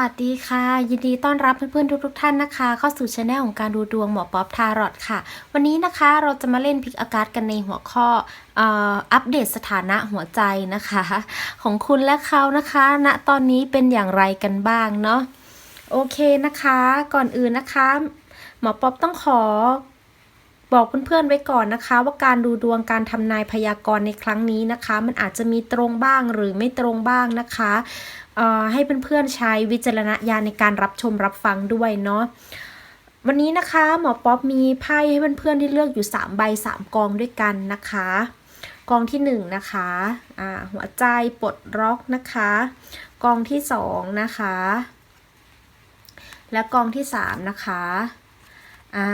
วัสดีค่ะ ยินดีต้อนรับเพื่อนๆทุกๆท่านนะคะ เข้าสู่ช anel ของการดูดวงหมอป๊อปทารอตค่ะ วันนี้นะคะเราจะมาเล่นพิกอากาศกันในหัวข้ออัปเดตสถานะหัวใจนะคะ ของคุณและเขานะคะณตอนนี้เป็นอย่างไรกันบ้างเนาะโอเคนะคะ ก่อนอื่นนะคะ หมอป๊อปต้องขอบอกเพื่อนๆไว้ก่อนนะคะ ว่าการดูดวงการทำนายพยากรณ์ในครั้งนี้นะคะ มันอาจจะมีตรงบ้างหรือไม่ตรงบ้างนะคะ ให้เพื่อนๆใช้วิจารณญาณในการรับชมรับฟังด้วยเนาะวันนี้นะคะหมอป๊อปมีไพ่ให้เพื่อนๆที่เลือกอยู่ 3 ใบ 3 กองด้วยกันนะคะ กองที่ 1 นะคะอ่าหัวใจปลดล็อกนะคะ กองที่ 2 นะคะ และกองที่ 3 นะคะ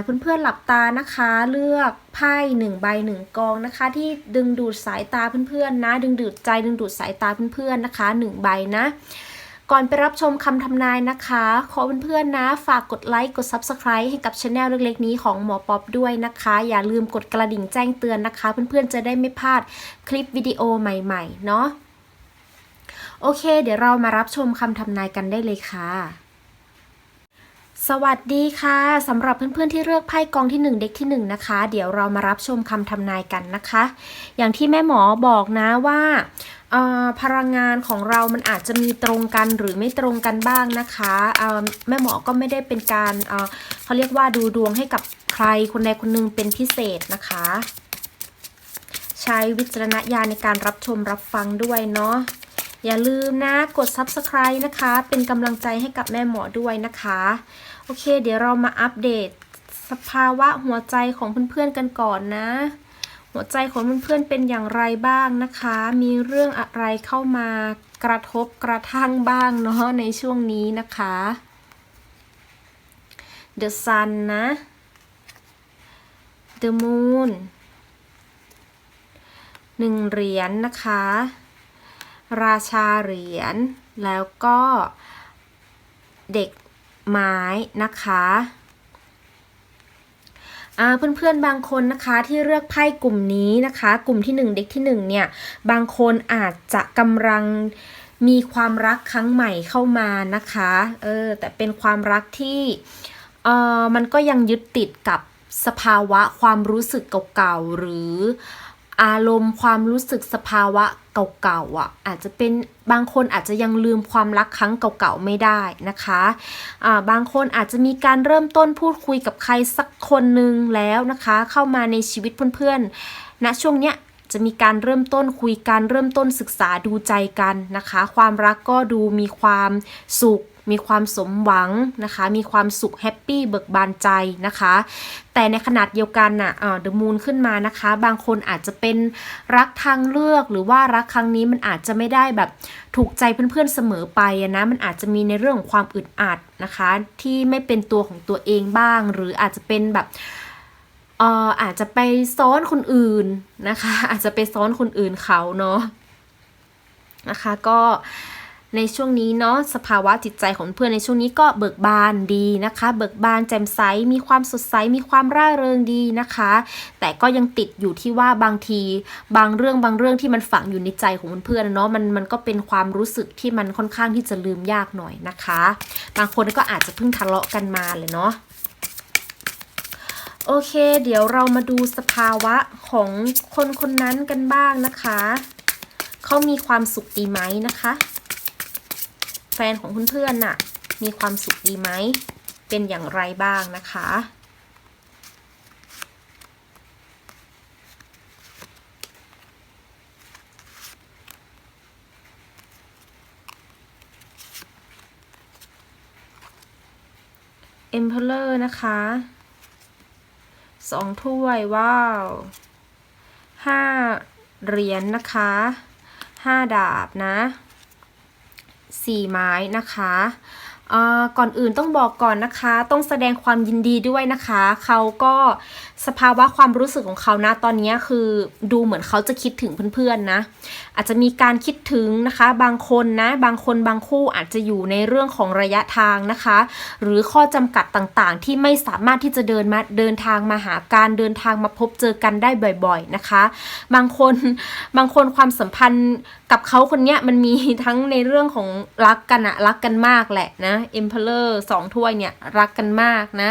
เพื่อนๆหลับตานะคะ เลือกไพ่หนึ่งใบหนึ่งกองนะคะ ที่ดึงดูดสายตาเพื่อนๆนะ ดึงดูดใจดึงดูดสายตาเพื่อนๆนะคะหนึ่งใบนะก่อนไปรับชมคำทำนายนะคะ ขอเพื่อนๆนะ ฝากกดไลค์ กด Subscribe ให้กับช anel เล็กๆนี้ของหมอป๊อปด้วยนะคะ อย่าลืมกดกระดิ่งแจ้งเตือนนะคะ เพื่อนๆจะได้ไม่พลาดคลิปวิดีโอใหม่ๆ เนาะ โอเค เดี๋ยวเรามารับชมคำทำนายกันได้เลยค่ะ สวัสดีค่ะสำหรับเพื่อนๆที่เลือกไพ่กองที่ 1 เด็กที่ 1 นะคะ เดี๋ยวเรามารับชมคำทำนายกันนะคะ อย่างที่แม่หมอบอกนะว่าพลังงานของเรามันอาจจะมีตรงกันหรือไม่ตรงกันบ้างนะคะแม่หมอก็ไม่ได้เป็นการเอ่อเขาเรียกว่าดูดวงให้กับใครคนใดคนหนึ่งเป็นพิเศษนะคะ ใช้วิจารณญาณในการรับชมรับฟังด้วยเนาะอย่าลืมนะกด subscribe นะคะ เป็นกำลังใจให้กับแม่หมอด้วยนะคะ โอเค เดี๋ยวเรามาอัปเดตสภาวะหัวใจของเพื่อนๆกันก่อนนะ หัวใจของเพื่อนๆเป็นอย่างไรบ้างนะคะ มีเรื่องอะไรเข้ามากระทบกระทั่งบ้างเนาะในช่วงนี้นะคะ The Sun นะ The Moon หนึ่งเหรียญนะคะ ราชาเหรียญแล้วก็เด็ก ไม้นะคะอ่าเพื่อนๆบางคนนะคะที่เลือกไพ่กลุ่มนี้นะคะ กลุ่มที่ 1 เด็กที่ 1 เนี่ย บางคนอาจจะกำลังมีความรักครั้งใหม่เข้ามานะคะเออแต่เป็นความรักที่เออมันก็ยังยึดติดกับสภาวะความรู้สึกเก่าๆหรือ อารมณ์ความรู้สึกสภาวะเก่าๆอะอาจจะเป็นบางคนอาจจะยังลืมความรักครั้งเก่าๆไม่ได้นะคะอ่าบางคนอาจจะมีการเริ่มต้นพูดคุยกับใครสักคนหนึ่งแล้วนะคะ เข้ามาในชีวิตเพื่อนๆณช่วงเนี้ยจะมีการเริ่มต้นคุยกันเริ่มต้นศึกษาดูใจกันนะคะ ความรักก็ดูมีความสุข มีความสมหวังนะคะ มีความสุขแฮปปี้เบิกบานใจนะคะ แต่ในขนาดเดียวกันน่ะเดอะมูนขึ้นมานะคะ บางคนอาจจะเป็นรักทางเลือกหรือว่ารักครั้งนี้มันอาจจะไม่ได้แบบถูกใจเพื่อนๆเสมอไปนะ มันอาจจะมีในเรื่องของความอึดอัดนะคะ ที่ไม่เป็นตัวของตัวเองบ้าง หรืออาจจะเป็นแบบอ่ออาจจะไปซ้อนคนอื่นนะคะ อาจจะไปซ้อนคนอื่นเขาเนาะนะคะก็ ในช่วงนี้เนาะสภาวะจิตใจของเพื่อนในช่วงนี้ก็เบิกบานดีนะคะ เบิกบานแจ่มใสมีความสดใสมีความร่าเริงดีนะคะ แต่ก็ยังติดอยู่ที่ว่าบางที บางเรื่องบางเรื่องที่มันฝังอยู่ในใจของเพื่อนเนาะมันมันก็เป็นความรู้สึกที่มันค่อนข้างที่จะลืมยากหน่อยนะคะ บางคนก็อาจจะเพิ่งทะเลาะกันมาเลยเนาะโอเค เดี๋ยวเรามาดูสภาวะของคนคนนั้นกันบ้างนะคะ เขามีความสุขดีไหมนะคะ แฟนของเพื่อนๆน่ะ มีความสุขดีไหม เป็นอย่างไรบ้างนะคะ Emperor นะคะสองถ้วย ว้าวห้าเหรียญนนะคะห้าดาบนะ สี่ไม้นะคะก่อนอื่นต้องบอกก่อนนะคะ ต้องแสดงความยินดีด้วยนะคะ เขาก็ สภาวะความรู้สึกของเขานะตอนนี้คือดูเหมือนเขาจะคิดถึงเพื่อนๆนะ อาจจะมีการคิดถึงนะคะ บางคนนะ บางคนบางคู่อาจจะอยู่ในเรื่องของระยะทางนะคะ หรือข้อจำกัดต่างๆ ที่ไม่สามารถที่จะเดินมาเดินทางมาหาการเดินทางมาพบเจอกันได้บ่อย ๆนะคะ บางคนบางคนความสัมพันธ์กับเขาคนเนี้ยมันมีทั้งในเรื่องของรักกันอะรักกันมากแหละนะเอ็มเพลเลอร์สองถ้วยเนี่ยรักกันมากนะ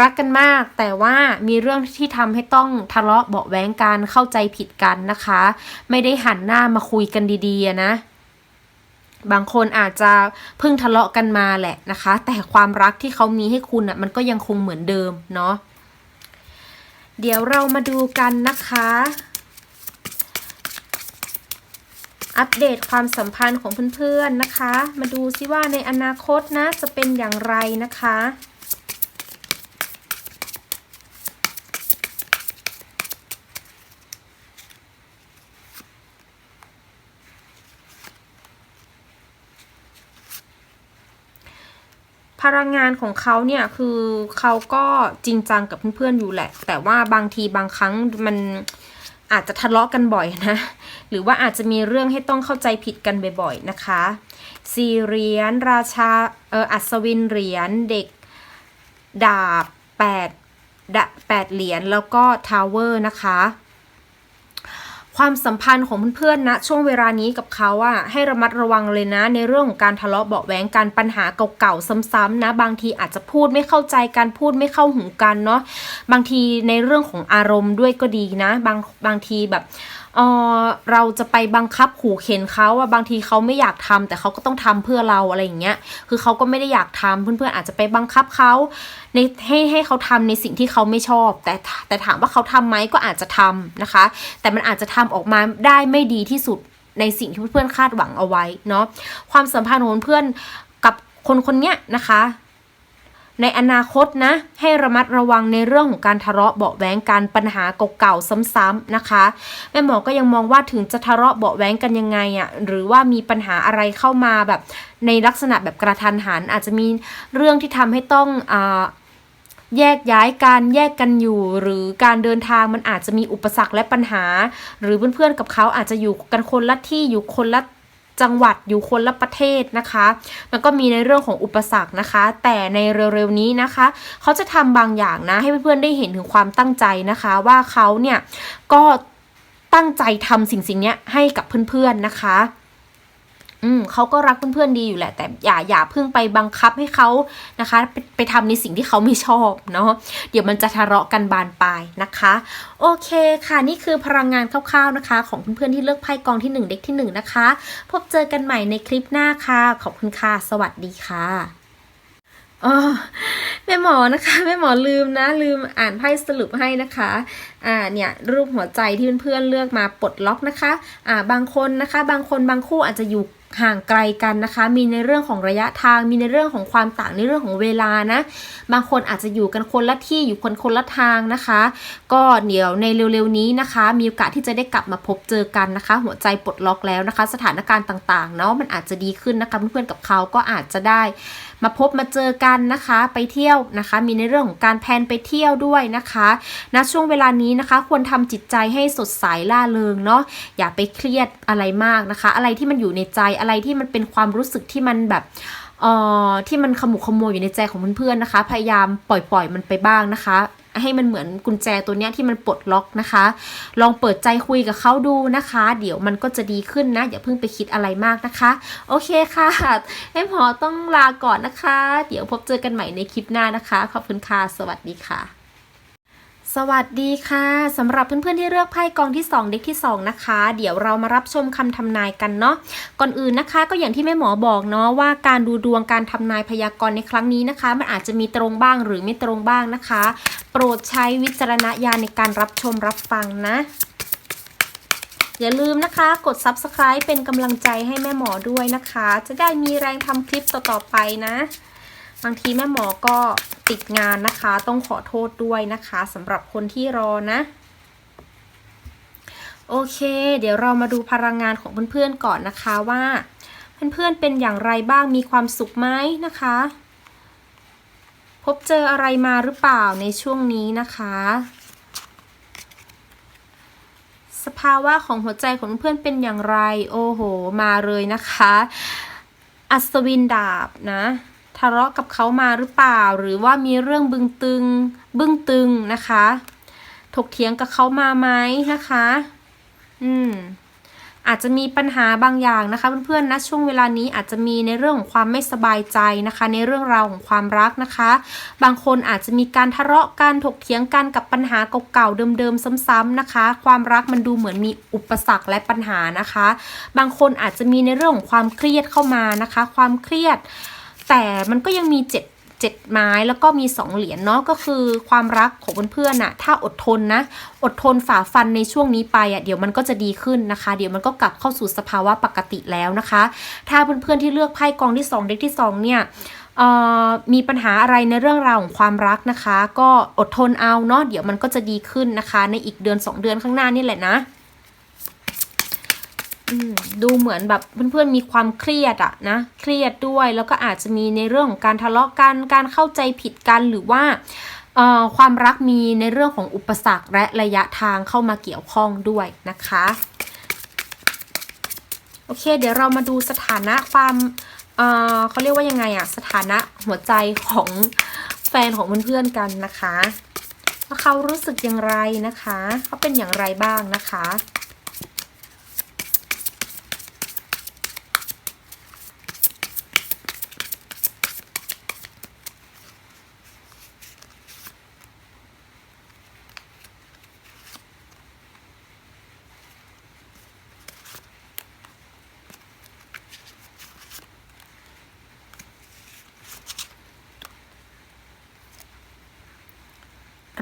รักกันมาก แต่ว่ามีเรื่องที่ทำให้ต้องทะเลาะเบาะแว้งกันเข้าใจผิดกันนะคะ ไม่ได้หันหน้ามาคุยกันดีๆนะบางคนอาจจะเพิ่งทะเลาะกันมาแหละนะคะ แต่ความรักที่เขามีให้คุณอะมันก็ยังคงเหมือนเดิมเนาะเดี๋ยวเรามาดูกันนะคะ อัปเดตความสัมพันธ์ของเพื่อนๆนะคะ มาดูซิว่าในอนาคตนะจะเป็นอย่างไรนะคะ พลังงานของเขาเนี่ยคือเขาก็จริงจังกับเพื่อนๆอยู่แหละ แต่ว่าบางทีบางครั้งมันอาจจะทะเลาะกันบ่อยนะ หรือว่าอาจจะมีเรื่องให้ต้องเข้าใจผิดกันบ่อยๆนะคะสี่เหรียญราชาเอออัศวินเหรียญเด็กดาบแปดดะแปดเหรียญแล้วก็ทาวเวอร์นะคะ ความสัมพันธ์ของเพื่อนๆนะช่วงเวลานี้กับเขาอะให้ระมัดระวังเลยนะ ในเรื่องของการทะเลาะเบาะแว้งการปัญหาเก่าๆซ้ำๆนะ บางทีอาจจะพูดไม่เข้าใจการพูดไม่เข้าหูกันเนาะบางทีในเรื่องของอารมณ์ด้วยก็ดีนะ บางบางทีแบบ เออเราจะไปบังคับขู่เข็นเขาอะบางทีเขาไม่อยากทำแต่เขาก็ต้องทำเพื่อเราอะไรอย่างเงี้ย คือเขาก็ไม่ได้อยากทำเพื่อนๆอาจจะไปบังคับเขาในให้ให้เขาทำในสิ่งที่เขาไม่ชอบ แต่แต่ถามว่าเขาทำไหมก็อาจจะทำนะคะ แต่มันอาจจะทำออกมาได้ไม่ดีที่สุดในสิ่งที่เพื่อนๆคาดหวังเอาไว้เนาะความสัมพันธ์ของเพื่อนกับคนคนเนี้ยนะคะ ในอนาคตนะ ให้ระมัดระวังในเรื่องของการทะเลาะเบาะแว้งกันปัญหาเก่าๆซ้ำๆนะคะแม่หมอก็ยังมองว่าถึงจะทะเลาะเบาะแว้งกันยังไงอะ่ะหรือว่ามีปัญหาอะไรเข้ามาแบบในลักษณะแบบกระทันหัน อาจจะมีเรื่องที่ทำให้ต้องอ่าแยกย้ายการแยกกันอยู่ หรือการเดินทางมันอาจจะมีอุปสรรคและปัญหา หรือเพื่อนๆกับเขาอาจจะอยู่กันคนละที่อยู่คนละ จังหวัดอยู่คนละประเทศนะคะ มันก็มีในเรื่องของอุปสรรคนะคะ แต่ในเร็วๆนี้นะคะ เขาจะทำบางอย่างนะ ให้เพื่อนๆได้เห็นถึงความตั้งใจนะคะ ว่าเขาเนี่ยก็ตั้งใจทำสิ่งสิ่งนี้ให้กับเพื่อนๆนะคะ อืมเขาก็รักเพื่อนๆดีอยู่แหละ แต่อย่าอย่าเพิ่งไปบังคับให้เขานะคะไปไปทำในสิ่งที่เขาไม่ชอบเนาะเดี๋ยวมันจะทะเลาะกันบานปลายนะคะ โอเคค่ะนี่คือพลังงานคร่าวๆนะคะ ของเพื่อนๆที่เลือกไพ่กองที่ 1 เด็กที่ 1 นะคะ พบเจอกันใหม่ในคลิปหน้าค่ะ ขอบคุณค่ะ สวัสดีค่ะอ๋อแม่หมอนะคะแม่หมอลืมนะลืมอ่านไพ่สรุปให้นะคะอ่าเนี่ยรูปหัวใจที่เพื่อนๆเลือกมาปลดล็อกนะคะอ่าบางคนนะคะ บางคนบางคู่อาจจะอยู่ ห่างไกลกันนะคะ มีในเรื่องของระยะทาง มีในเรื่องของความต่างในเรื่องของเวลานะ บางคนอาจจะอยู่กันคนละที่อยู่คนคนละทางนะคะ ก็เดี๋ยวในเร็วๆนี้นะคะ มีโอกาสที่จะได้กลับมาพบเจอกันนะคะ หัวใจปลดล็อกแล้วนะคะ สถานการณ์ต่างๆเนาะมันอาจจะดีขึ้นนะคะเพื่อนๆกับเขาก็อาจจะได้มาพบมาเจอกันนะคะ ไปเที่ยวนะคะ มีในเรื่องของการแพนไปเที่ยวด้วยนะคะณช่วงเวลานี้นะคะ ควรทำจิตใจให้สดใสล่าเริงเนาะอย่าไปเครียดอะไรมากนะคะ อะไรที่มันอยู่ในใจอะไรที่มันเป็นความรู้สึกที่มันแบบเอ่อที่มันขมุขโมยอยู่ในใจของเพื่อนๆนะคะ พยายามปล่อยๆมันไปบ้างนะคะ ให้มันเหมือนกุญแจตัวเนี้ยที่มันปลดล็อกนะคะ ลองเปิดใจคุยกับเขาดูนะคะ เดี๋ยวมันก็จะดีขึ้นนะ อย่าเพิ่งไปคิดอะไรมากนะคะ โอเคค่ะให้หมอต้องลาก่อนนะคะ เดี๋ยวพบเจอกันใหม่ในคลิปหน้านะคะ ขอบคุณค่ะ สวัสดีค่ะ สวัสดีค่ะสำหรับเพื่อนๆที่เลือกไพ่กองที่ 2 เด็กที่ 2 นะคะ เดี๋ยวเรามารับชมคำทำนายกันเนาะก่อนอื่นนะคะ ก็อย่างที่แม่หมอบอกเนาะว่าการดูดวงการทำนายพยากรณ์ในครั้งนี้นะคะ มันอาจจะมีตรงบ้างหรือไม่ตรงบ้างนะคะ โปรดใช้วิจารณญาณในการรับชมรับฟังนะ อย่าลืมนะคะ กด subscribe เป็นกำลังใจให้แม่หมอด้วยนะคะ จะได้มีแรงทำคลิปต่อๆไปนะ บางทีแม่หมอก็ ติดงานนะคะ ต้องขอโทษด้วยนะคะสำหรับคนที่รอนะ โอเค เดี๋ยวเรามาดูพลังงานของเพื่อนๆก่อนนะคะว่า เพื่อนๆเป็นอย่างไรบ้างมีความสุขไหมนะคะ พบเจออะไรมาหรือเปล่าในช่วงนี้นะคะ สภาวะของหัวใจของเพื่อนเป็นอย่างไร โอ้โห มาเลยนะคะ อัศวินดาบนะ ทะเลาะกับเขามาหรือเปล่า หรือว่ามีเรื่องบึงตึง บึ้งตึงนะคะ ถกเถียงกับเขามาไหมนะคะ อืมอาจจะมีปัญหาบางอย่างนะคะเพื่อนๆนะช่วงเวลานี้อาจจะมีในเรื่องของความไม่สบายใจนะคะ ในเรื่องราวของความรักนะคะ บางคนอาจจะมีการทะเลาะกันถกเถียงกันกับปัญหาเก่าๆเดิมๆซ้ำๆนะคะ ความรักมันดูเหมือนมีอุปสรรคและปัญหานะคะ บางคนอาจจะมีในเรื่องของความเครียดเข้ามานะคะ ความเครียด แต่มันก็ยังมีเจ็ดเจ็ดไม้แล้วก็มีสองเหรียญเนาะก็คือความรักของเพื่อนๆน่ะถ้าอดทนนะ อดทนฝ่าฟันในช่วงนี้ไปอะเดี๋ยวมันก็จะดีขึ้นนะคะ เดี๋ยวมันก็กลับเข้าสู่สภาวะปกติแล้วนะคะ ถ้าเพื่อนๆที่เลือกไพ่กองที่2เด็กที่ 2 เนี่ยมีปัญหาอะไรในเรื่องราวของความรักนะคะ ก็อดทนเอาเนาะเดี๋ยวมันก็จะดีขึ้นนะคะ ในอีกเดือน 2 เดือนข้างหน้านี่แหละนะ ดูเหมือนแบบเพื่อนๆมีความเครียดอะนะเครียดด้วยแล้วก็อาจจะมีในเรื่องของการทะเลาะกันการเข้าใจผิดกันหรือว่าความรักมีในเรื่องของอุปสรรคและระยะทางเข้ามาเกี่ยวข้องด้วยนะคะโอเค เดี๋ยวเรามาดูสถานะความเเขาเรียกว่ายังไงอะสถานะหัวใจของแฟนของเพื่อนๆกันนะคะว่าเขารู้สึกอย่างไรนะคะเขาเป็นอย่างไรบ้างนะคะ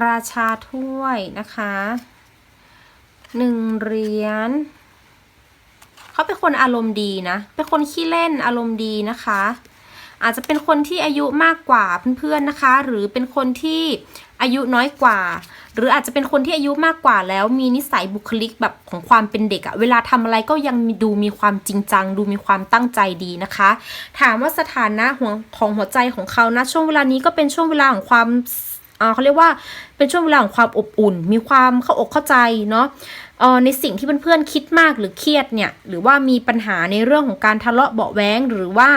ราชาถ้วยนะคะหนึ่งเหรียญเขาเป็นคนอารมณ์ดีนะ เป็นคนขี้เล่นอารมณ์ดีนะคะ อาจจะเป็นคนที่อายุมากกว่าเพื่อนๆนะคะ หรือเป็นคนที่อายุน้อยกว่า หรืออาจจะเป็นคนที่อายุมากกว่าแล้วมีนิสัยบุคลิกแบบของความเป็นเด็กอะเวลาทำอะไรก็ยังดูมีความจริงจัง ดูมีความตั้งใจดีนะคะ ถามว่าสถานะของหัวใจของเขานะช่วงเวลานี้ก็เป็นช่วงเวลาของความ เขาเรียกว่าเป็นช่วงเวลาของความอบอุ่น มีความเข้าอกเข้าใจเนาะเออในสิ่งที่เพื่อนๆคิดมากหรือเครียดเนี่ยหรือว่ามีปัญหาในเรื่องของการทะเลาะเบาแว้ง หรือว่า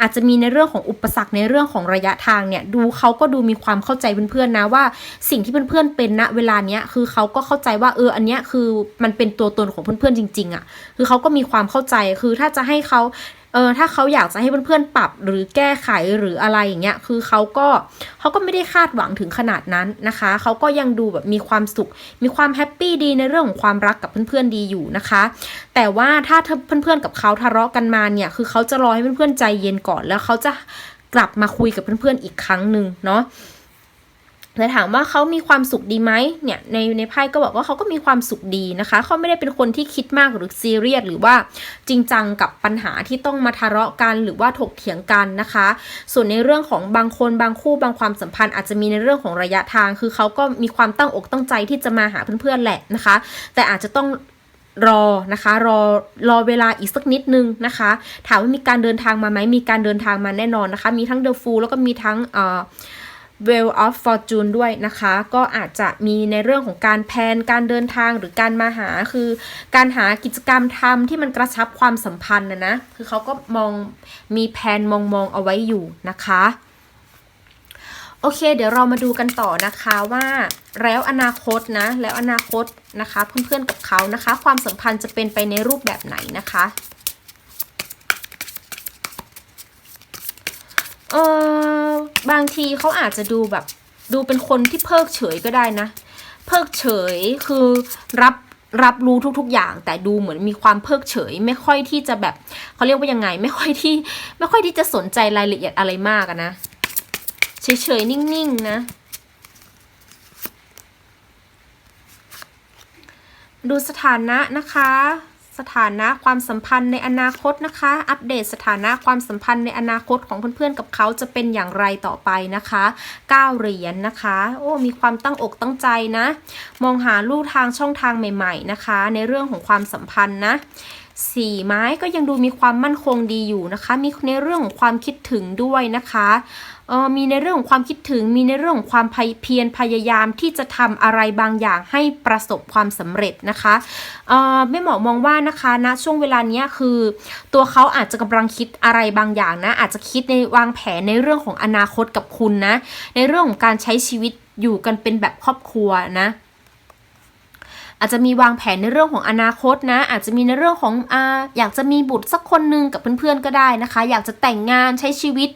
อาจจะมีในเรื่องของอุปสรรคในเรื่องของระยะทางเนี่ยดูเขาก็ดูมีความเข้าใจเพื่อนๆนะว่าสิ่งที่เพื่อนๆเป็นณเวลาเนี้ยคือเขาก็เข้าใจว่าเอออันเนี้ยคือมันเป็นตัวตนของเพื่อนๆจริงๆอะ่ะคือเขาก็มีความเข้าใจคือถ้าจะให้เขา เออถ้าเขาอยากจะให้เพื่อนๆปรับหรือแก้ไขหรืออะไรอย่างเงี้ยคือเขาก็เขาก็ไม่ได้คาดหวังถึงขนาดนั้นนะคะเขาก็ยังดูแบบมีความสุข มีความแฮปปี้ดีในเรื่องของความรักกับเพื่อนๆดีอยู่นะคะ แต่ว่าถ้าเพื่อนๆกับเขาทะเลาะกันมาเนี่ยคือเขาจะรอให้เพื่อนๆใจเย็นก่อนแล้วเขาจะกลับมาคุยกับเพื่อนๆอีกครั้งหนึ่งเนาะ แต่ถามว่าเขามีความสุขดีไหมเนี่ยในในไพ่ก็บอกว่าเขาก็มีความสุขดีนะคะเขาไม่ได้เป็นคนที่คิดมากหรือซีเรียสหรือว่าจริงจังกับปัญหาที่ต้องมาทะเลาะกันหรือว่าถกเถียงกันนะคะ ส่วนในเรื่องของบางคนบางคู่บางความสัมพันธ์อาจจะมีในเรื่องของระยะทาง คือเขาก็มีความตั้งอกตั้งใจที่จะมาหาเพื่อนๆแหละนะคะ แต่อาจจะต้องรอนะคะรอรอเวลาอีกสักนิดนึงนะคะ ถามว่ามีการเดินทางมาไหมมีการเดินทางมาแน่นอนนะคะ มีทั้ง The Fool แล้วก็มีทั้งเอ่อ Well of Fortune ด้วยนะคะ ก็อาจจะมีในเรื่องของการแพนการเดินทางหรือการมาหาคือการหากิจกรรมทำที่มันกระชับความสัมพันธ์นะนะ คือเขาก็มองมีแผนมองมองเอาไว้อยู่นะคะ โอเค เดี๋ยวเรามาดูกันต่อนะคะว่าแล้วอนาคตนะ แล้วอนาคตนะคะ เพื่อนๆกับเขานะคะ ความสัมพันธ์จะเป็นไปในรูปแบบไหนนะคะ เออบางทีเขาอาจจะดูแบบ ดูเป็นคนที่เพิกเฉยก็ได้นะ เพิกเฉยคือรับรับรู้ทุก ๆ อย่าง แต่ดูเหมือนมีความเพิกเฉย ไม่ค่อยที่จะแบบเขาเรียกว่ายังไง ไม่ค่อยที่ ไม่ค่อยที่จะสนใจรายละเอียดอะไรมากอะนะเฉยๆนิ่งๆนะดูสถานะนะคะ สถานะความสัมพันธ์ในอนาคตนะคะ อัปเดตสถานะความสัมพันธ์ในอนาคตของเพื่อนๆกับเขาจะเป็นอย่างไรต่อไปนะคะ9เหรียญนนะคะ โอ้มีความตั้งอกตั้งใจนะ มองหาลู่ทางช่องทางใหม่ๆนะคะ ในเรื่องของความสัมพันธ์นะสี่ไม้ก็ยังดูมีความมั่นคงดีอยู่นะคะ มีในเรื่องของความคิดถึงด้วยนะคะ มีในเรื่องของความคิดถึง มีในเรื่องของความเพียรพยายามที่จะทำอะไรบางอย่างให้ประสบความสำเร็จนะคะออไม่หมอมองว่านะคะณนะช่วงเวลานี้คือตัวเขาอาจจะกำลังคิดอะไรบางอย่างนะ อาจจะคิดในวางแผนในเรื่องของอนาคตกับคุณนะ ในเรื่องของการใช้ชีวิตอยู่กันเป็นแบบครอบครัวนะ อาจจะมีวางแผนในเรื่องของอนาคตนะ อาจจะมีในเรื่องของอาอยากจะมีบุตรสักคนหนึ่งกับเพื่อนๆก็ได้นะคะ อยากจะแต่งงานใช้ชีวิต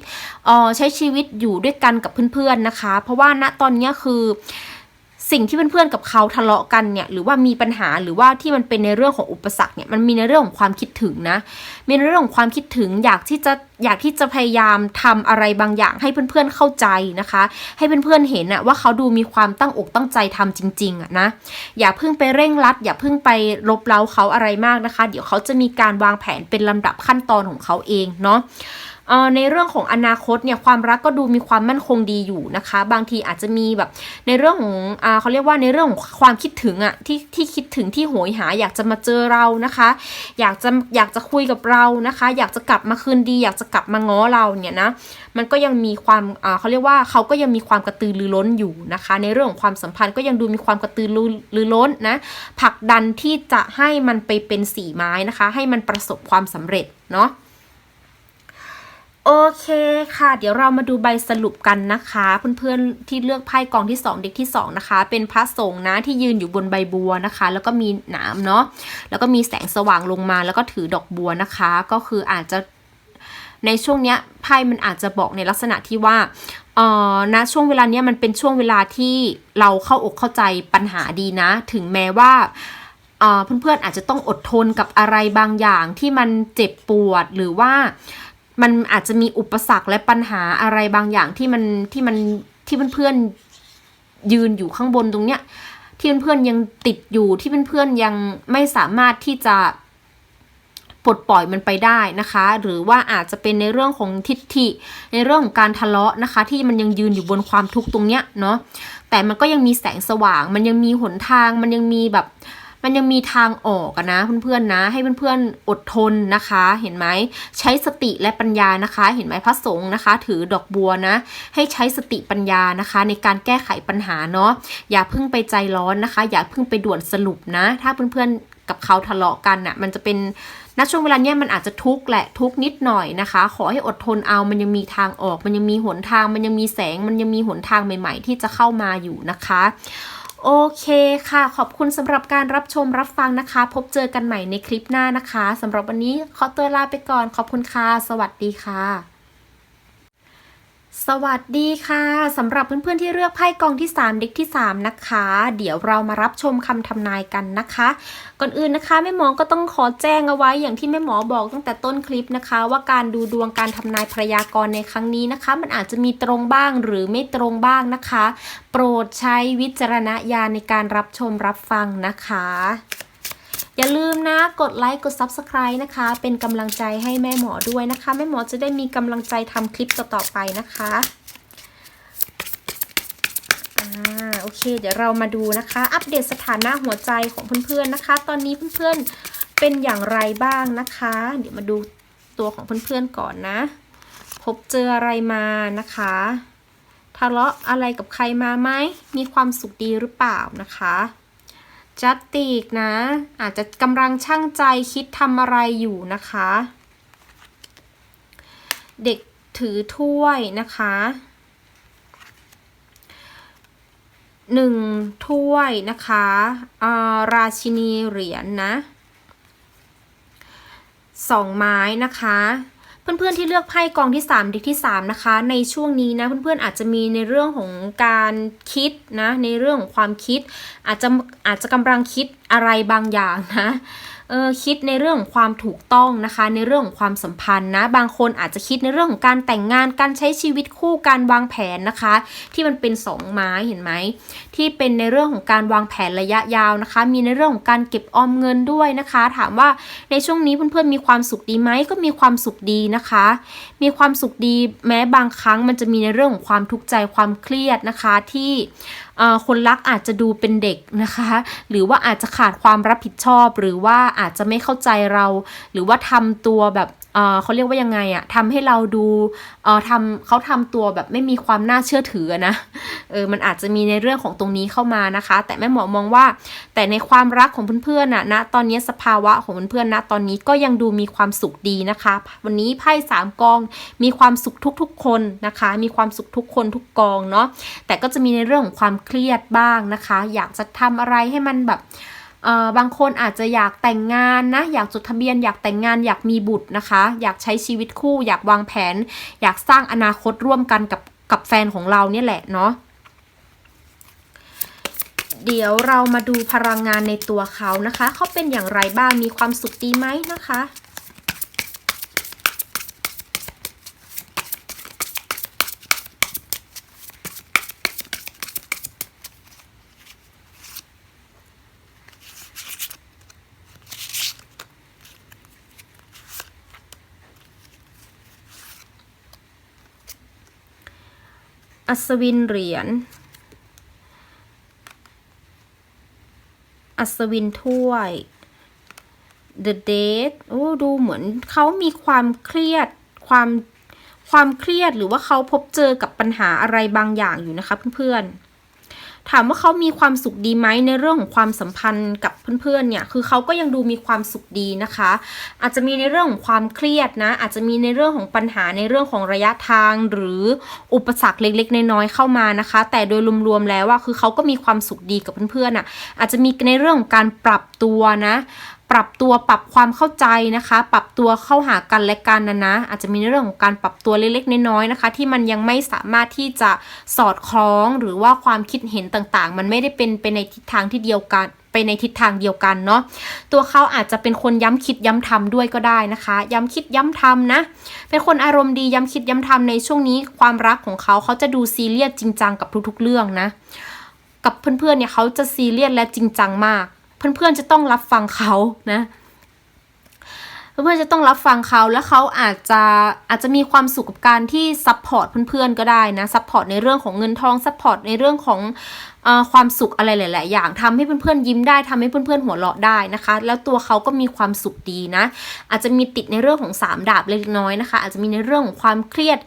ออใช้ชีวิตอยู่ด้วยกันกับเพื่อนๆนะคะ เพราะว่าณตอนนี้คือ สิ่งที่เพื่อนๆกับเขาทะเลาะกันเนี่ยหรือว่ามีปัญหาหรือว่าที่มันเป็นในเรื่องของอุปสรรคเนี่ยมันมีในเรื่องของความคิดถึงนะ มีในเรื่องของความคิดถึงอยากที่จะอยากที่จะพยายามทำอะไรบางอย่างให้เพื่อนๆเข้าใจนะคะ ให้เพื่อนๆเห็นอะว่าเขาดูมีความตั้งอกตั้งใจทำจริงๆอะนะอย่าเพิ่งไปเร่งรัด อย่าเพิ่งไปลบเล้าเขาอะไรมากนะคะ เดี๋ยวเขาจะมีการวางแผนเป็นลำดับขั้นตอนของเขาเองเนาะ ในเรื่องของอนาคตเนี่ยความรักก็ดูมีความมั่นคงดีอยู่นะคะ บางทีอาจจะมีแบบในเรื่องของอเขาเรียกว่าในเรื่องของความคิดถึงอะที่ที่คิดถึงที่โหยหา อยากจะมาเจอเรานะคะ อยากจะอยากจะคุยกับเรานะคะ อยากจะกลับมาคืนดี อยากจะกลับมาง้อเราเนี่ยนะมันก็ยังมีความเขาเรียกว่าเขาก็ยังมีความกระตือรือร้นอยู่นะคะ ในเรื่องของความสัมพันธ์ก็ยังดูมีความกระตือรือร้นนะผลักดันที่จะให้มันไปเป็นสีไม้นะคะ ให้มันประสบความสำเร็จเนาะ โอเคค่ะ เดี๋ยวเรามาดูใบสรุปกันนะคะ เพื่อนๆที่เลือกไพ่กองที่ 2 เด็กที่ 2 นะคะ เป็นพระสงฆ์นะที่ยืนอยู่บนใบบัวนะคะ แล้วก็มีหนามเนาะแล้วก็มีแสงสว่างลงมาแล้วก็ถือดอกบัวนะคะ ก็คืออาจจะในช่วงเนี้ยไพ่มันอาจจะบอกในลักษณะที่ว่าเอ่อณช่วงเวลาเนี้ยมันเป็นช่วงเวลาที่เราเข้าอกเข้าใจปัญหาดีนะ ถึงแม้ว่าเพื่อนๆอาจจะต้องอดทนกับอะไรบางอย่างที่มันเจ็บปวดหรือว่า มันอาจจะมีอุปสรรคและปัญหาอะไรบางอย่างที่มันที่มันที่เพื่อนๆยืนอยู่ข้างบนตรงเนี้ยที่เพื่อนๆยังติดอยู่ที่เพื่อนๆยังไม่สามารถที่จะปลดปล่อยมันไปได้นะคะ หรือว่าอาจจะเป็นในเรื่องของทิฏฐิในเรื่องของการทะเลาะนะคะ ที่มันยังยืนอยู่บนความทุกข์ตรงเนี้ยเนาะแต่มันก็ยังมีแสงสว่าง มันยังมีหนทาง มันยังมีแบบ มันยังมีทางออกอะนะเพื่อนๆนะ ให้เพื่อนๆอดทนนะคะ เห็นไหมใช้สติและปัญญานะคะ เห็นไหมพระสงฆ์นะคะ ถือดอกบัวนะ ให้ใช้สติปัญญานะคะ ในการแก้ไขปัญหาเนาะอย่าเพิ่งไปใจร้อนนะคะ อย่าเพิ่งไปด่วนสรุปนะ ถ้าเพื่อนๆกับเขาทะเลาะกันอะมันจะเป็นณช่วงเวลาเนี้ยมันอาจจะทุกข์แหละทุกข์นิดหน่อยนะคะ ขอให้อดทนเอามันยังมีทางออก มันยังมีหนทาง มันยังมีแสง มันยังมีหนทางใหม่ ๆ ที่จะเข้ามาอยู่นะคะ โอเคค่ะ ขอบคุณสำหรับการรับชมรับฟังนะคะ พบเจอกันใหม่ในคลิปหน้านะคะสำหรับวันนี้ขอตัวลาไปก่อน ขอบคุณค่ะ สวัสดีค่ะ สวัสดีค่ะสำหรับเพื่อนๆที่เลือกไพ่กองที่ 3 เด็กที่ 3 นะคะ เดี๋ยวเรามารับชมคำทำนายกันนะคะ ก่อนอื่นนะคะแม่หมอก็ต้องขอแจ้งเอาไว้อย่างที่แม่หมอบอกตั้งแต่ต้นคลิปนะคะ ว่าการดูดวงการทำนายพยากรณ์ในครั้งนี้นะคะ มันอาจจะมีตรงบ้างหรือไม่ตรงบ้างนะคะ โปรดใช้วิจารณญาณในการรับชมรับฟังนะคะ อย่าลืมนะกดไลค์กด Subscribe นะคะ เป็นกำลังใจให้แม่หมอด้วยนะคะ แม่หมอจะได้มีกำลังใจทำคลิปต่อๆไปนะคะอ่าโอเค เดี๋ยวเรามาดูนะคะ อัปเดตสถานะหัวใจของเพื่อนๆนะคะ ตอนนี้เพื่อนๆเป็นอย่างไรบ้างนะคะ เดี๋ยวมาดูตัวของเพื่อนๆก่อนนะ พบเจออะไรมานะคะทะเลาะอะไรกับใครมาไหมมีความสุขดีหรือเปล่านะคะ จัดติกนะ อาจจะกำลังช่างใจคิดทำอะไรอยู่นะคะ เด็กถือถ้วยนะคะหนึ่งถ้วยนะคะอาราชินีเหรียญนนะสองไม้นะคะ เพื่อนๆที่เลือกไพ่กองที่ 3 ดิกที่ 3 นะคะ ในช่วงนี้นะเพื่อนๆอาจจะมีในเรื่องของการคิดนะในเรื่องของความคิด อาจจะอาจจะกำลังคิดอะไรบางอย่างนะ เออคิดในเรื่องความถูกต้องนะคะ ในเรื่องของความสัมพันธ์นะ บางคนอาจจะคิดในเรื่องของการแต่งงานการใช้ชีวิตคู่การวางแผนนะคะ ที่มันเป็นสองไม้เห็นไหมที่เป็นในเรื่องของการวางแผนระยะยาวนะคะ มีในเรื่องของการเก็บออมเงินด้วยนะคะ ถามว่าในช่วงนี้เพื่อนๆมีความสุขดีไหมก็มีความสุขดีนะคะ มีความสุขดีแม้บางครั้งมันจะมีในเรื่องของความทุกข์ใจความเครียดนะคะที่ คนรักอาจจะดูเป็นเด็กนะคะ หรือว่าอาจจะขาดความรับผิดชอบ หรือว่าอาจจะไม่เข้าใจเรา หรือว่าทำตัวแบบ เขาเรียกว่ายังไงอะทำให้เราดูเออทำเขาทำตัวแบบไม่มีความน่าเชื่อถือนะเออมันอาจจะมีในเรื่องของตรงนี้เข้ามานะคะ แต่แม่หมอมองว่า แต่ในความรักของเพื่อนๆน่ะณตอนนี้สภาวะของเพื่อนๆณตอนนี้ก็ยังดูมีความสุขดีนะคะ วันนี้ไพ่สามกองมีความสุขทุกๆคนนะคะ มีความสุขทุกคนทุกกองเนาะแต่ก็จะมีในเรื่องของความเครียดบ้างนะคะ อยากจะทำอะไรให้มันแบบ เอ่อบางคนอาจจะอยากแต่งงานนะ อยากจดทะเบียน อยากแต่งงาน อยากมีบุตรนะคะ อยากใช้ชีวิตคู่ อยากวางแผน อยากสร้างอนาคตร่วมกันกับกับแฟนของเราเนี่ยแหละเนาะเดี๋ยวเรามาดูพลังงานในตัวเขานะคะ เขาเป็นอย่างไรบ้าง มีความสุขดีไหมนะคะ อัศวินเหรียญ อัศวินถ้วย The Date โอ้ดูเหมือนเขามีความเครียดความความเครียดหรือว่าเขาพบเจอกับปัญหาอะไรบางอย่างอยู่นะคะเพื่อนๆ ถามว่าเขามีความสุขดีไหมในเรื่องของความสัมพันธ์กับเพื่อนๆเนี่ยคือเขาก็ยังดูมีความสุขดีนะคะ อาจจะมีในเรื่องของความเครียดนะ อาจจะมีในเรื่องของปัญหาในเรื่องของระยะทาง หรืออุปสรรคเล็กๆน้อยๆเข้ามานะคะ แต่โดยรวมๆแล้วว่าคือเขาก็มีความสุขดีกับเพื่อนๆอะอาจจะมีในเรื่องของการปรับตัวนะ ปรับตัวปรับความเข้าใจนะคะ ปรับตัวเข้าหากันและกันนะนะ อาจจะมีในเรื่องของการปรับตัวเล็กๆน้อยๆนะคะ ที่มันยังไม่สามารถที่จะสอดคล้องหรือว่าความคิดเห็นต่างๆ มันไม่ได้เป็นไปในทิศทางที่เดียวกันไปในทิศทางเดียวกันเนาะตัวเขาอาจจะเป็นคนย้ำคิดย้ำทำด้วยก็ได้นะคะ ย้ำคิดย้ำทำนะ เป็นคนอารมณ์ดีย้ำคิดย้ำทำในช่วงนี้ความรักของเขาเขาจะดูซีเรียสจริงจังกับทุกๆเรื่องนะ กับเพื่อนๆเนี่ยเขาจะซีเรียสและจริงจังมาก เพื่อนๆจะต้องรับฟังเขานะเพื่อนๆจะต้องรับฟังเขาแล้วเขาอาจจะอาจจะมีความสุขกับการที่ซัพพอร์ตเพื่อนๆก็ได้นะซัพพอร์ตในเรื่องของเงินทองซัพพอร์ตในเรื่องของ ความสุขอะไรหลาย ๆ อย่างทำให้เพื่อน ๆ ยิ้มได้ทำให้เพื่อน ๆ หัวเราะได้นะคะ แล้วตัวเขาก็มีความสุขดีนะ อาจจะมีติดในเรื่องของสามดาบเล็กน้อยนะคะ อาจจะมีในเรื่องของความเครียด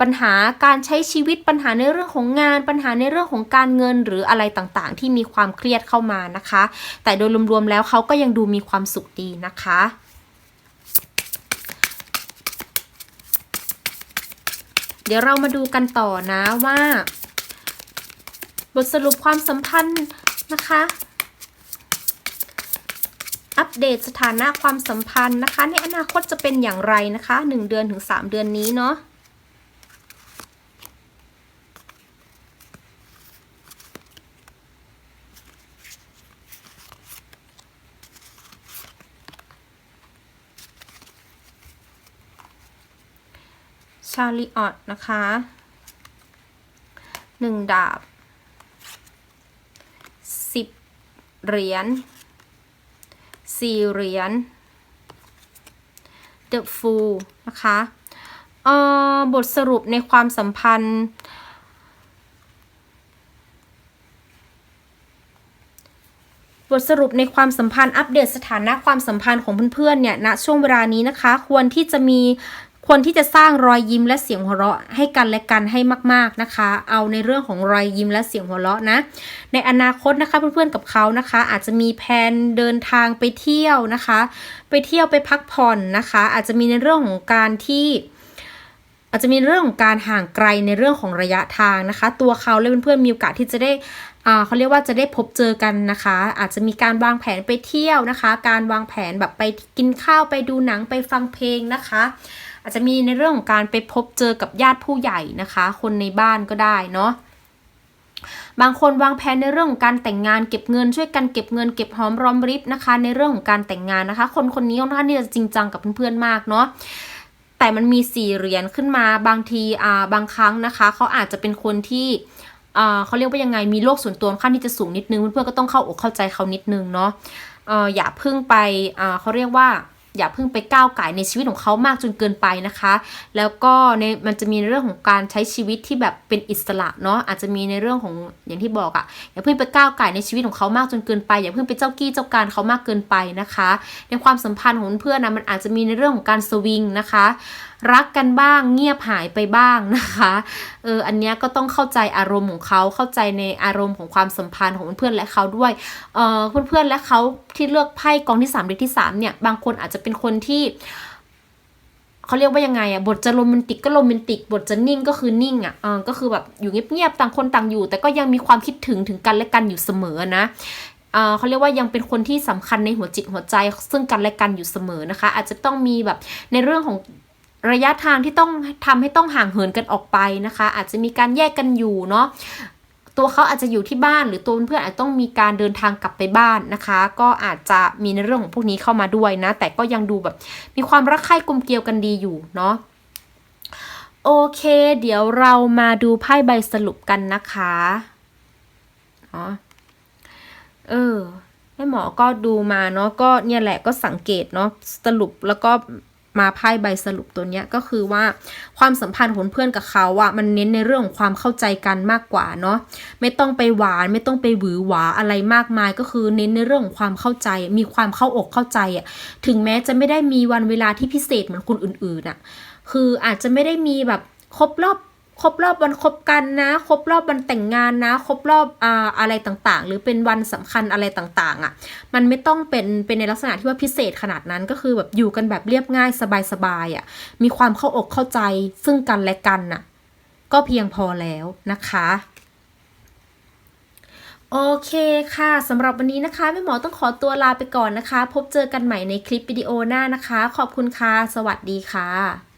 ปัญหาการใช้ชีวิตปัญหาในเรื่องของงาน ปัญหาในเรื่องของการเงินหรืออะไรต่าง ๆ ที่มีความเครียดเข้ามานะคะ แต่โดยรวม ๆ แล้วเขาก็ยังดูมีความสุขดีนะคะเดี๋ยวเรามาดูกันต่อนะว่า บทสรุปความสัมพันธ์นะคะ อัปเดตสถานะความสัมพันธ์นะคะ ในอนาคตจะเป็นอย่างไรนะคะ 1 เดือนถึง 3 เดือนนี้เนาะชาลีออตนะคะหนึ่งดาบสิบ เหรียญสี่เหรียญ The Fool นะคะเอ่อบทสรุปในความสัมพันธ์ บทสรุปในความสัมพันธ์อัปเดตสถานะความสัมพันธ์ของเพื่อนๆเนี่ยณช่วงเวลานี้นะคะ ควรที่จะมี ควรที่จะสร้างรอยยิ้มและเสียงหัวเราะให้กันและกันให้มาก ๆนะคะ เอาในเรื่องของรอยยิ้มและเสียงหัวเราะนะ ในอนาคตนะคะเพื่อนๆกับเขานะคะ อาจจะมีแผนเดินทางไปเที่ยวนะคะ ไปเที่ยวไปพักผ่อนนะคะ อาจจะมีในเรื่องของการที่อาจจะมีเรื่องของการห่างไกลในเรื่องของระยะทางนะคะ ตัวเขาและเพื่อนๆมีโอกาสที่จะได้เขาเรียกว่าจะได้พบเจอกันนะคะ อาจจะมีการวางแผนไปเที่ยวนะคะ การวางแผนแบบไปกินข้าวไปดูหนังไปฟังเพลงนะคะ อาจจะมีในเรื่องของการไปพบเจอกับญาติผู้ใหญ่นะคะ คนในบ้านก็ได้เนาะบางคนวางแผนในเรื่องของการแต่งงานเก็บเงินช่วยกันเก็บเงินเก็บหอมรอมริบนะคะ ในเรื่องของการแต่งงานนะคะ คนคนนี้ค่อนข้างที่จะจริงจังกับเพื่อนๆมากเนาะแต่มันมีสี่เหรียญขึ้นมาบางทีอ่าบางครั้งนะคะเขาอาจจะเป็นคนที่อ่าเขาเรียกว่ายังไงมีโลกส่วนตัวค่อนข้างที่จะสูงนิดนึงเพื่อนๆก็ต้องเข้าอกเข้าใจเขานิดนึงเนาะเอ่ออย่าเพิ่งไปอ่าเขาเรียกว่า อย่าเพิ่งไปก้าวไก่ในชีวิตของเขามากจนเกินไปนะคะ แล้วก็ในมันจะมีในเรื่องของการใช้ชีวิตที่แบบเป็นอิสระเนาะอาจจะมีในเรื่องของอย่างที่บอกอะ่ะอย่าเพิ่งไปก้าวไก่ในชีวิตของเขามากจนเกินไป อย่าเพิ่งไปเจ้ากี้เจ้าการเขามากเกินไปนะคะ ในความสัมพันธ์ของเพื่อนนะมันอาจจะมีในเรื่องของการสวิงนะคะ รักกันบ้างเงียบหายไปบ้างนะคะเอออันเนี้ยก็ต้องเข้าใจอารมณ์ของเขาเข้าใจในอารมณ์ของความสัมพันธ์ของเพื่อนและเขาด้วยเออเพื่อนๆและเขาที่เลือกไพ่กองที่สามเด็กที่สามเนี่ยบางคนอาจจะเป็นคนที่เขาเรียกว่ายังไงอะบทจะโรแมนติกก็โรแมนติก บทจะนิ่งก็คือนิ่งอะเออก็คือแบบอยู่เงียบๆต่างคนต่างอยู่ แต่ก็ยังมีความคิดถึงถึงกันและกันอยู่เสมอนะเอ่อเขาเรียกว่ายังเป็นคนที่สำคัญในหัวจิตหัวใจซึ่งกันและกันอยู่เสมอนะคะ อาจจะต้องมีแบบในเรื่องของ ระยะทางที่ต้องทำให้ต้องห่างเหินกันออกไปนะคะ อาจจะมีการแยกกันอยู่เนาะตัวเขาอาจจะอยู่ที่บ้านหรือตัวเพื่อนอาจจะต้องมีการเดินทางกลับไปบ้านนะคะ ก็อาจจะมีในเรื่องของพวกนี้เข้ามาด้วยนะ แต่ก็ยังดูแบบมีความรักใคร่กลมเกลียวกันดีอยู่เนาะโอเค เดี๋ยวเรามาดูไพ่ใบสรุปกันนะคะเนาะเออแม่หมอก็ดูมาเนาะก็เนี่ยแหละก็สังเกตเนาะสรุปแล้วก็ มาไพ่ใบสรุปตัวเนี้ยก็คือว่าความสัมพันธ์ของเพื่อนกับเขาอะมันเน้นในเรื่องของความเข้าใจกันมากกว่าเนาะไม่ต้องไปหวานไม่ต้องไปหวือหวาอะไรมากมาย ก็คือเน้นในเรื่องของความเข้าใจ มีความเข้าอกเข้าใจอะถึงแม้จะไม่ได้มีวันเวลาที่พิเศษเหมือนคนอื่นๆอะคืออาจจะไม่ได้มีแบบครบรอบ ครบรอบวันคบกันนะ ครบรอบวันแต่งงานนะ ครบรอบอ่าอะไรต่างๆ หรือเป็นวันสำคัญอะไรต่างๆอะ่ะ มันไม่ต้องเป็นเป็นในลักษณะที่ว่าพิเศษขนาดนั้นก็คือแบบอยู่กันแบบเรียบง่ายสบายๆอะ่ะ มีความเข้าอกเข้าใจซึ่งกันและกันน่ะ ก็เพียงพอแล้วนะคะโอเคค่ะ สำหรับวันนี้นะคะแม่หมอต้องขอตัวลาไปก่อนนะคะ พบเจอกันใหม่ในคลิปวิดีโอหน้านะคะ ขอบคุณค่ะ สวัสดีค่ะ